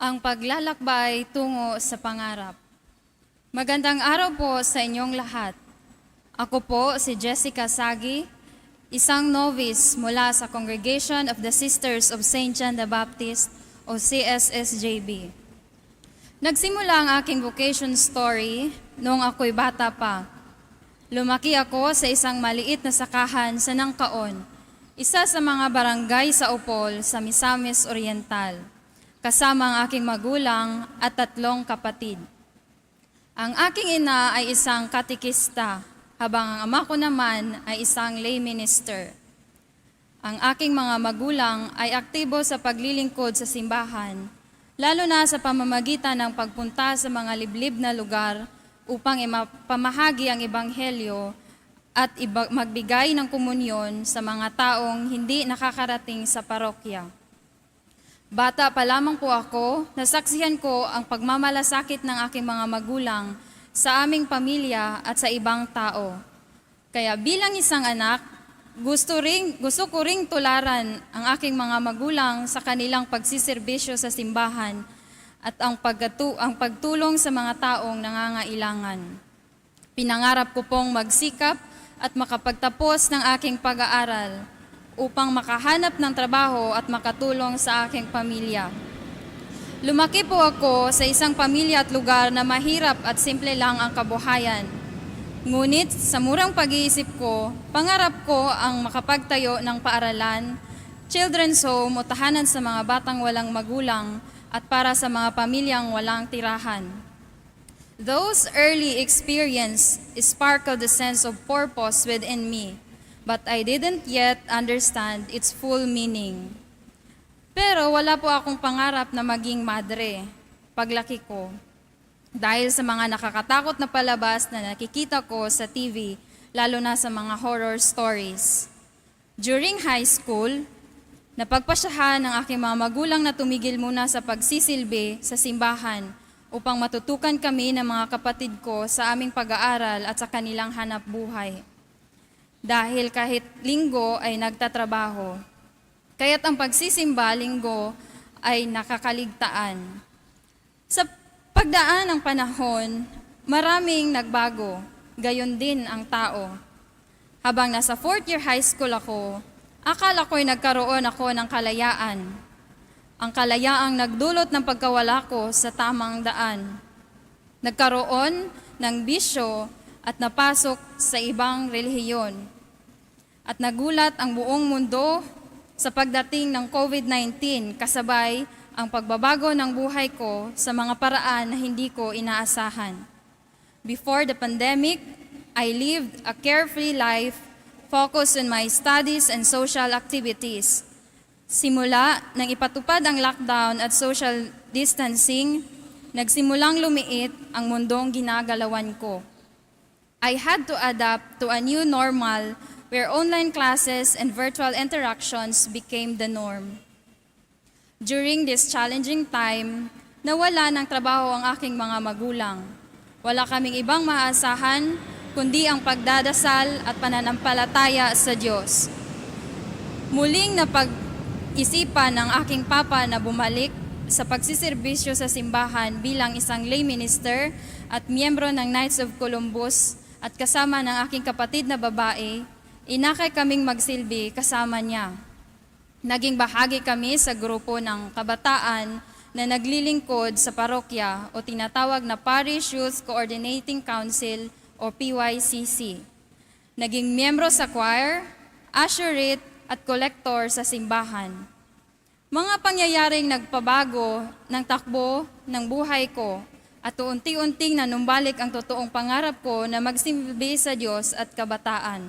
Ang paglalakbay tungo sa pangarap. Magandang araw po sa inyong lahat. Ako po si Jessica Sagi, isang novice mula sa Congregation of the Sisters of St. John the Baptist o CSSJB. Nagsimula ang aking vocation story noong ako'y bata pa. Lumaki ako sa isang maliit na sakahan sa Nangkaon, isa sa mga barangay sa Upol sa Misamis Oriental, kasama ang aking magulang at tatlong kapatid. Ang aking ina ay isang katikista, habang ang ama ko naman ay isang lay minister. Ang aking mga magulang ay aktibo sa paglilingkod sa simbahan, lalo na sa pamamagitan ng pagpunta sa mga liblib na lugar upang pamahagi ang ebanghelyo at magbigay ng komunyon sa mga taong hindi nakakarating sa parokya. Bata pa lamang po ako, nasaksihan ko ang pagmamalasakit ng aking mga magulang sa aming pamilya at sa ibang tao. Kaya bilang isang anak, gusto, ring, gusto ko ring tularan ang aking mga magulang sa kanilang pagsiservisyo sa simbahan at ang, pagatu- ang pagtulong sa mga taong nangangailangan. Pinangarap ko pong magsikap at makapagtapos ng aking pag-aaral upang makahanap ng trabaho at makatulong sa aking pamilya. Lumaki po ako sa isang pamilya at lugar na mahirap at simple lang ang kabuhayan. Ngunit sa murang pag-iisip ko, pangarap ko ang makapagtayo ng paaralan, children's home o tahanan sa mga batang walang magulang at para sa mga pamilyang walang tirahan. Those early experience sparkled the sense of purpose within me, but I didn't yet understand its full meaning. Pero wala po akong pangarap na maging madre paglaki ko. Dahil sa mga nakakatakot na palabas na nakikita ko sa TV, lalo na sa mga horror stories. During high school, napagpasyahan ng aking mga magulang na tumigil muna sa pagsisilbi sa simbahan upang matutukan kami ng mga kapatid ko sa aming pag-aaral at sa kanilang hanap buhay. Dahil kahit linggo ay nagtatrabaho, kaya't ang pagsisimba linggo ay nakakaligtaan. Sa pagdaan ng panahon, maraming nagbago, gayon din ang tao. Habang nasa fourth year high school ako, akala ko'y nagkaroon ako ng kalayaan. Ang kalayaang nagdulot ng pagkawala ko sa tamang daan. Nagkaroon ng bisyo at napasok sa ibang relihiyon. At nagulat ang buong mundo sa pagdating ng COVID-19 kasabay ang pagbabago ng buhay ko sa mga paraan na hindi ko inaasahan. Before the pandemic, I lived a carefree life focused on my studies and social activities. Simula nang ipatupad ang lockdown at social distancing, nagsimulang lumiit ang mundong ginagalawan ko. I had to adapt to a new normal where online classes and virtual interactions became the norm. During this challenging time, nawala ng trabaho ang aking mga magulang. Wala kaming ibang maasahan kundi ang pagdadasal at pananampalataya sa Diyos. Muling napag-isipan ng aking papa na bumalik sa pagsiservisyo sa simbahan bilang isang lay minister at miyembro ng Knights of Columbus at kasama ng aking kapatid na babae, inakay kaming magsilbi kasama niya. Naging bahagi kami sa grupo ng kabataan na naglilingkod sa parokya o tinatawag na Parish Youth Coordinating Council o PYCC. Naging miyembro sa choir, usherette at collector sa simbahan. Mga pangyayaring nagpabago ng takbo ng buhay ko at unti-unting nanumbalik ang totoong pangarap ko na magsimbi sa Diyos at kabataan.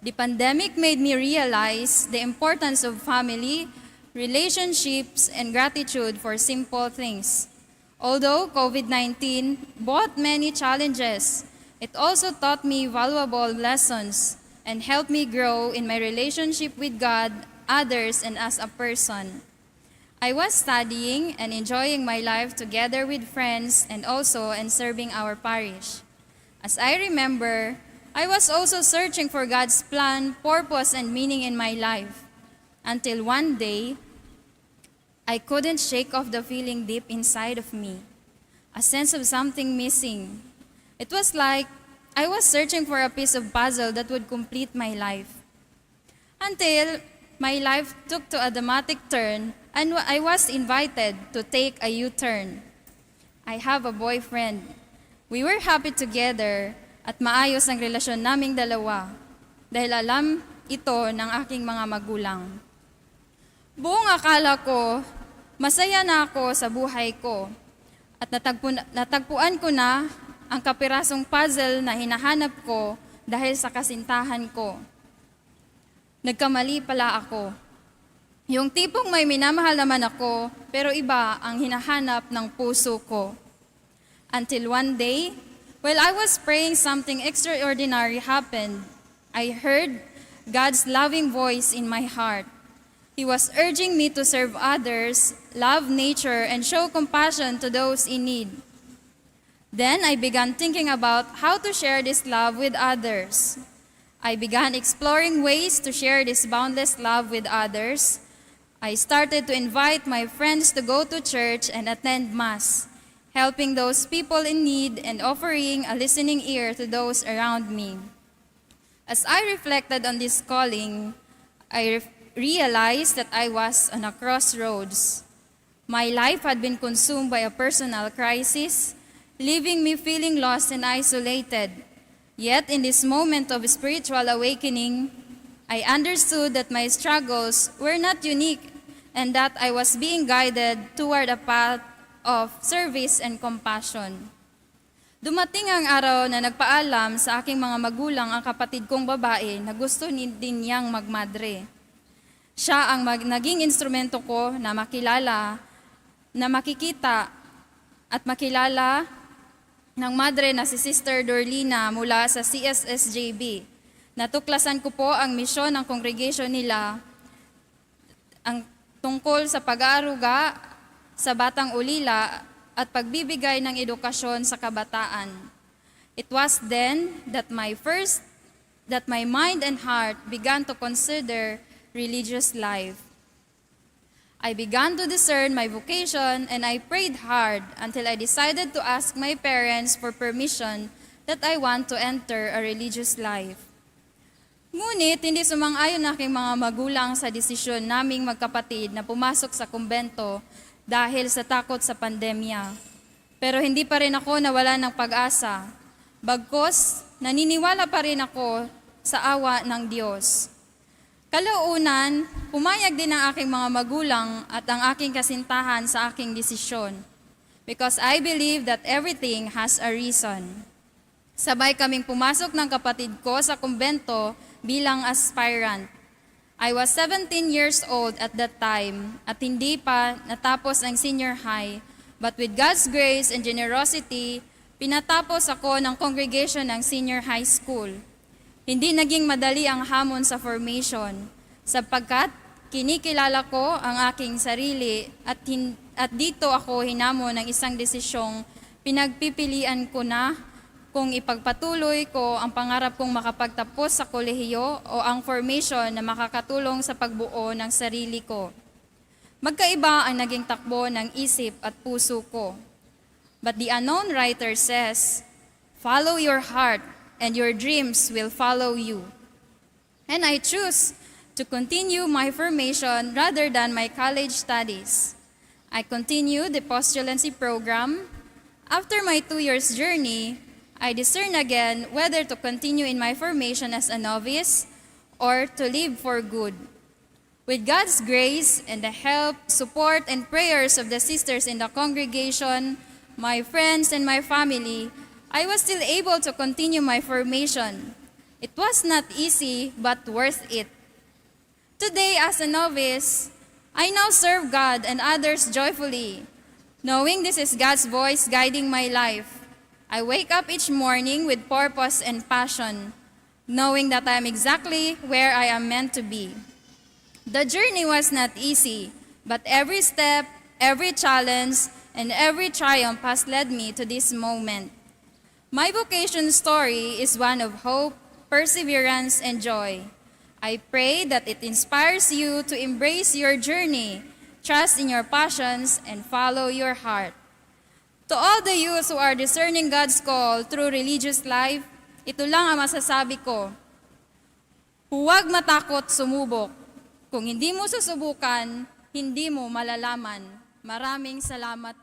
The pandemic made me realize the importance of family, relationships, and gratitude for simple things. Although COVID-19 brought many challenges, it also taught me valuable lessons and helped me grow in my relationship with God, others, and as a person. I was studying and enjoying my life together with friends and also in serving our parish. As I remember, I was also searching for God's plan, purpose, and meaning in my life. Until one day, I couldn't shake off the feeling deep inside of me a sense of something missing. It was like I was searching for a piece of puzzle that would complete my life. Until my life took to a dramatic turn and I was invited to take a U turn. I have a boyfriend. We were happy together at maayos ang relasyon naming dalawa dahil alam ito ng aking mga magulang. Buong akala ko, masaya na ako sa buhay ko at natagpu, natagpuan ko na ang kapirasong puzzle na hinahanap ko dahil sa kasintahan ko. Nagkamali pala ako. Yung tipong may minamahal naman ako, pero iba ang hinahanap ng puso ko. Until one day, while I was praying, something extraordinary happened. I heard God's loving voice in my heart. He was urging me to serve others, love nature, and show compassion to those in need. Then I began thinking about how to share this love with others. I began exploring ways to share this boundless love with others. I started to invite my friends to go to church and attend Mass, helping those people in need and offering a listening ear to those around me. As I reflected on this calling, I re- realized that I was on a crossroads. My life had been consumed by a personal crisis, leaving me feeling lost and isolated. Yet, in this moment of spiritual awakening, I understood that my struggles were not unique and that I was being guided toward a path of service and compassion. Dumating ang araw na nagpaalam sa aking mga magulang ang kapatid kong babae na gusto din niyang magmadre. Siya ang mag- naging instrumento ko na makilala, na makikita at makilala ng madre na si Sister Dorlina mula sa CSSJB. Natuklasan ko po ang misyon ng congregation nila ang tungkol sa pag-aaruga sa batang ulila at pagbibigay ng edukasyon sa kabataan. It was then that my first that my mind and heart began to consider religious life. I began to discern my vocation and I prayed hard until I decided to ask my parents for permission that I want to enter a religious life. Ngunit hindi sumang-ayon ang aking mga magulang sa desisyon naming magkapatid na pumasok sa kumbento dahil sa takot sa pandemya. Pero hindi pa rin ako nawala ng pag-asa. Bagkos, naniniwala pa rin ako sa awa ng Diyos. Kalaunan, pumayag din ang aking mga magulang at ang aking kasintahan sa aking desisyon. Because I believe that everything has a reason. Sabay kaming pumasok ng kapatid ko sa kumbento bilang aspirant. I was 17 years old at that time at hindi pa natapos ang senior high. But with God's grace and generosity, pinatapos ako ng congregation ng senior high school. Hindi naging madali ang hamon sa formation sapagkat kinikilala ko ang aking sarili at, hin- at dito ako hinamo ng isang desisyong pinagpipilian ko na kung ipagpatuloy ko ang pangarap kong makapagtapos sa kolehiyo o ang formation na makakatulong sa pagbuo ng sarili ko. Magkaiba ang naging takbo ng isip at puso ko. But the unknown writer says, Follow your heart and your dreams will follow you. And I choose to continue my formation rather than my college studies. I continued the postulancy program. After my two years journey, I discern again whether to continue in my formation as a novice or to live for good. With God's grace and the help, support, and prayers of the sisters in the congregation, my friends, and my family, I was still able to continue my formation. It was not easy, but worth it. Today, as a novice, I now serve God and others joyfully, knowing this is God's voice guiding my life. I wake up each morning with purpose and passion, knowing that I am exactly where I am meant to be. The journey was not easy, but every step, every challenge, and every triumph has led me to this moment. My vocation story is one of hope, perseverance, and joy. I pray that it inspires you to embrace your journey trust in your passions, and follow your heart. To all the youths who are discerning God's call through religious life, ito lang ang masasabi ko. Huwag matakot sumubok. Kung hindi mo susubukan, hindi mo malalaman. Maraming salamat